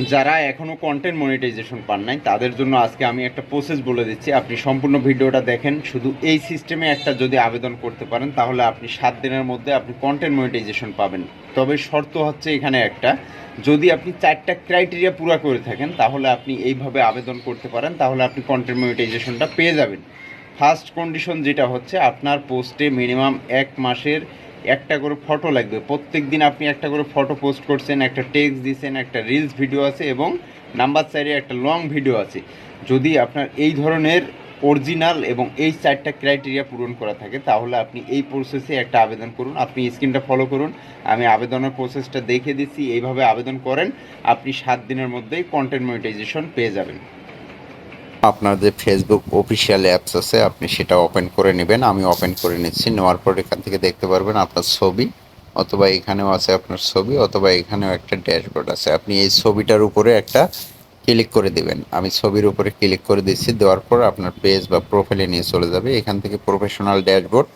যারা এখনও content monetization পান নাই, তাদের জন্য আজকে আমি একটা প্রসেস বলে দিচ্ছি। আপনি সম্পূর্ণ ভিডিওটা দেখেন, শুধু এই সিস্টেমে একটা যদি আবেদন করতে পারেন, তাহলে আপনি সাত দিনের মধ্যে আপনি কন্টেন্ট মনিটাইজেশন পাবেন। তবে শর্ত হচ্ছে এখানে একটা, যদি আপনি চারটা ক্রাইটেরিয়া পুরো করে থাকেন, তাহলে আপনি এইভাবে আবেদন করতে পারেন, তাহলে আপনি কন্টেন্ট মনিটাইজেশনটা পেয়ে যাবেন। ফার্স্ট কন্ডিশন যেটা হচ্ছে, আপনার পোস্টে মিনিমাম এক মাসের একটা করে ফটো লাগবে। প্রত্যেক দিন আপনি একটা করে ফটো পোস্ট করছেন, একটা টেক্সট দিয়েছেন একটা রিলস ভিডিও আছে এবং নাম্বার চারে একটা লং ভিডিও আছে। যদি আপনার এই ধরনের অরিজিনাল এবং এই চারটা ক্রাইটেরিয়া পূরণ করা থাকে, তাহলে আপনি এই প্রসেসে একটা আবেদন করুন। আপনি স্ক্রিনটা ফলো করুন। আমি আবেদনের প্রসেসটা দেখে দিচ্ছি। এইভাবে আবেদন করেন, আপনি সাত দিনের মধ্যেই কন্টেন্ট মনিটাইজেশন পেয়ে যাবেন। আপনার যে ফেসবুক অফিসিয়াল অ্যাপস আছে, আপনি সেটা ওপেন করে নেবেন। আমি ওপেন করে নিচ্ছি। নেওয়ার পর এখান থেকে দেখতে পারবেন আপনার ছবি, অথবা এখানেও আছে আপনার ছবি, অথবা এখানেও একটা ড্যাশবোর্ড আছে। আপনি এই ছবিটার উপরে একটা ক্লিক করে দিবেন। আমি ছবির উপরে ক্লিক করে দিচ্ছি। দেওয়ার পর আপনার পেজ বা প্রোফাইলে নিয়ে চলে যাবে। এখান থেকে প্রফেশনাল ড্যাশবোর্ড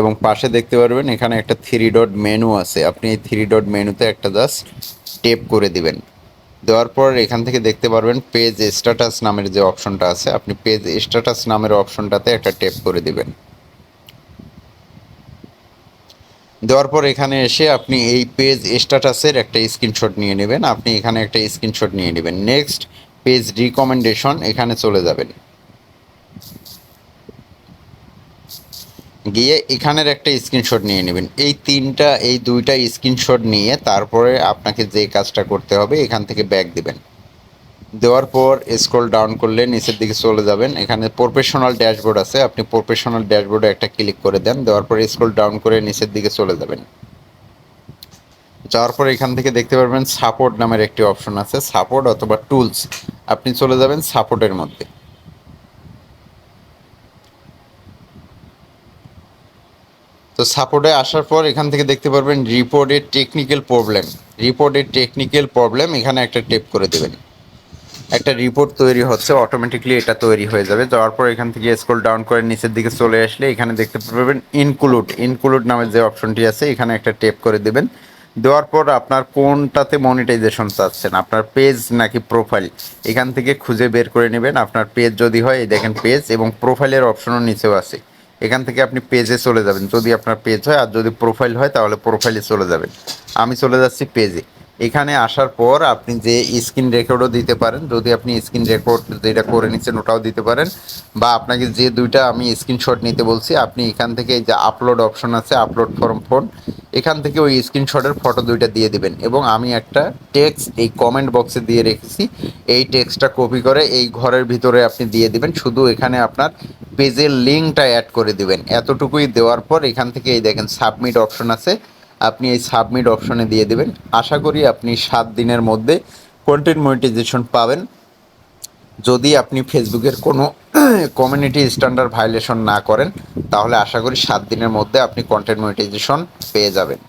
এবং পাশে দেখতে পারবেন এখানে একটা থ্রি ডট মেনু আছে। আপনি এই থ্রি ডট মেনুতে একটা জাস্ট টেপ করে দিবেন। দেওয়ার পর এখান থেকে দেখতে পারবেন পেজ স্ট্যাটাস নামের যে অপশনটা আছে, আপনি পেজ স্ট্যাটাস নামের অপশনটাতে একটা টেপ করে দিবেন। দেওয়ার পর এখানে এসে আপনি এই পেজ স্ট্যাটাসের একটা স্ক্রিনশট নিয়ে নেবেন। আপনি এখানে একটা স্ক্রিনশট নিয়ে নেবেন। নেক্সট পেজ রিকমেন্ডেশন এখানে চলে যাবেন। গিয়ে এখানের একটা স্ক্রিনশট নিয়ে নেবেন। এই তিনটা, এই দুইটা স্ক্রিনশট নিয়ে তারপরে আপনাকে যে কাজটা করতে হবে এখান থেকে ব্যাক দিবেন। দেওয়ার পর স্ক্রল ডাউন করলে নিচের দিকে চলে যাবেন। এখানে প্রফেশনাল ড্যাশবোর্ড আছে। আপনি প্রফেশনাল ড্যাশবোর্ডে একটা ক্লিক করে দেন। দেওয়ার পর স্ক্রল ডাউন করে নিচের দিকে চলে যাবেন। যাওয়ার পর এখান থেকে দেখতে পারবেন সাপোর্ট নামের একটি অপশন আছে। সাপোর্ট অথবা টুলস আপনি চলে যাবেন সাপোর্টের মধ্যে। তো সাপোর্টে আসার পর এখান থেকে দেখতে পারবেন রিপোর্টের টেকনিক্যাল প্রবলেম রিপোর্টের টেকনিক্যাল প্রবলেম এখানে একটা টেপ করে দেবেন। একটা রিপোর্ট তৈরি হচ্ছে অটোমেটিকলি এটা তৈরি হয়ে যাবে। যাওয়ার পর এখান থেকে স্ক্রল ডাউন করে নিচের দিকে চলে আসলে এখানে দেখতে পারবেন ইনক্লুড ইনক্লুড নামের যে অপশনটি আছে, এখানে একটা টেপ করে দেবেন। দেওয়ার পর আপনার কোনটাতে মনিটাইজেশন চাচ্ছেন, আপনার পেজ নাকি প্রোফাইল এখান থেকে খুঁজে বের করে নেবেন। আপনার পেজ যদি হয়, এই দেখেন পেজ এবং প্রোফাইলের অপশনও নিচেও আছে। এখান থেকে আপনি পেজে চলে যাবেন। যদি আপনার পেজ হয় আর যদি প্রোফাইল হয় তাহলে প্রোফাইলে চলে যাবেন। আমি চলে যাচ্ছি পেজে এখানে আসার পর আপনি যে স্ক্রিন রেকর্ডও দিতে পারেন, যদি আপনি স্ক্রিন রেকর্ড যেটা করে নিচ্ছেন ওটাও দিতে পারেন, বা আপনাকে যে দুইটা আমি স্ক্রিনশট নিতে বলছি, আপনি এখান থেকে যে আপলোড অপশন আছে আপলোড ফর্ম ফোন এখান থেকে ওই স্ক্রিনশটের ফটো দুইটা দিয়ে দিবেন। এবং আমি একটা টেক্সট এই কমেন্ট বক্সে দিয়ে রেখেছি, এই টেক্সটটা কপি করে এই ঘরের ভিতরে আপনি দিয়ে দিবেন, শুধু এখানে আপনার পেজের লিঙ্কটা অ্যাড করে দিবেন। এতটুকুই দেওয়ার পর এখান থেকে এই দেখেন সাবমিট অপশন আছে আপনি এই সাবমিট অপশনে দিয়ে দেবেন। আশা করি আপনি সাত দিনের মধ্যে কন্টেন্ট মনিটাইজেশন পাবেন। যদি আপনি ফেসবুকের কোনো কমিউনিটি স্ট্যান্ডার্ড ভায়োলেশন না করেন, তাহলে আশা করি সাত দিনের মধ্যে আপনি কন্টেন্ট মনিটাইজেশন পেয়ে যাবেন।